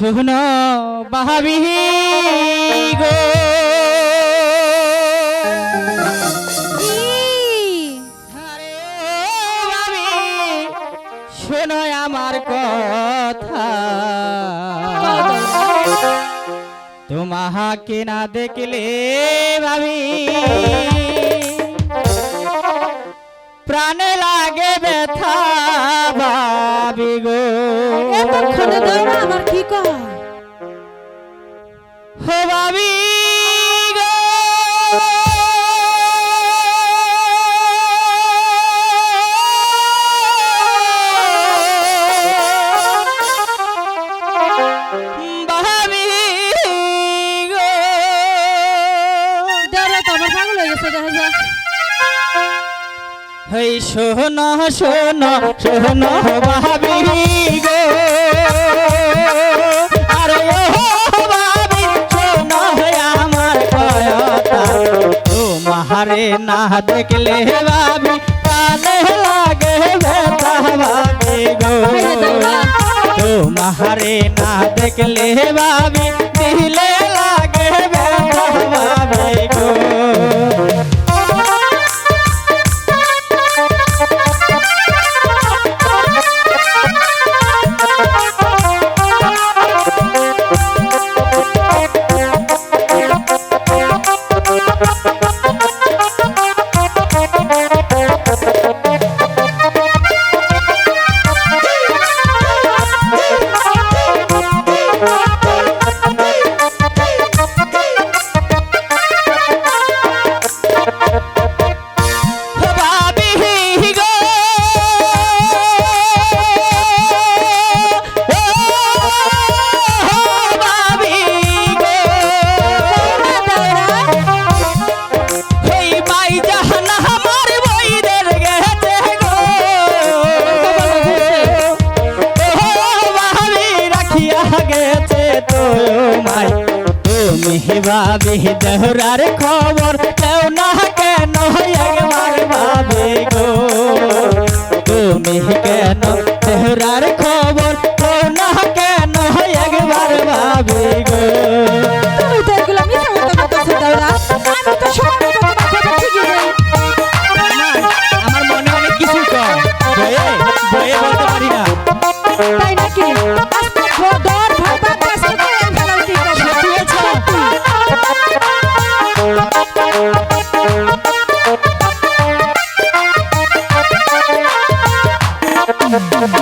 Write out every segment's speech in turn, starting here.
শুনো বাহাবি গো। শোনো আমার কথা। তোমাকে না দেখলে ভাবি, প্রাণে লাগে ব্যথা ভাবি গো। আমার হো ভাবি হেই শোন শোন শোন ভাবি গো। মাহারে না দেখলে ভাবি কানে লাগে ব্যথা ভাবি গো ও মাহারে না দেখলে ভাবি দিলে লাগে মাই তুমি ভাবি দেহরার খবর দেও না কেন একবার ভাবি গো। তুমি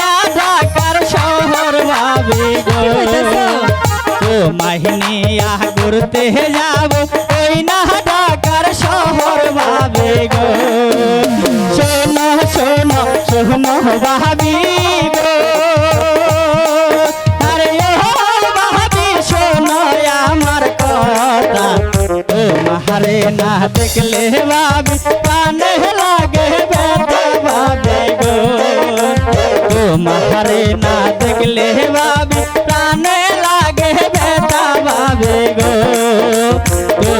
না ঢাকার শহর ভাবি গো। ও মাহিনিয়া ঘুরতে যাব। ওই না ঢাকার শহর ভাবি গো। শোনো শোনো শোনো ভাবি গো। আরে ভাবি শোনো আমার কথা। ও মাহারে না দেখলে ভাবি কানে লাগে ও মাহারে না দেখলে ভাবি প্রাণে লাগে ব্যথা ভাবি গো ও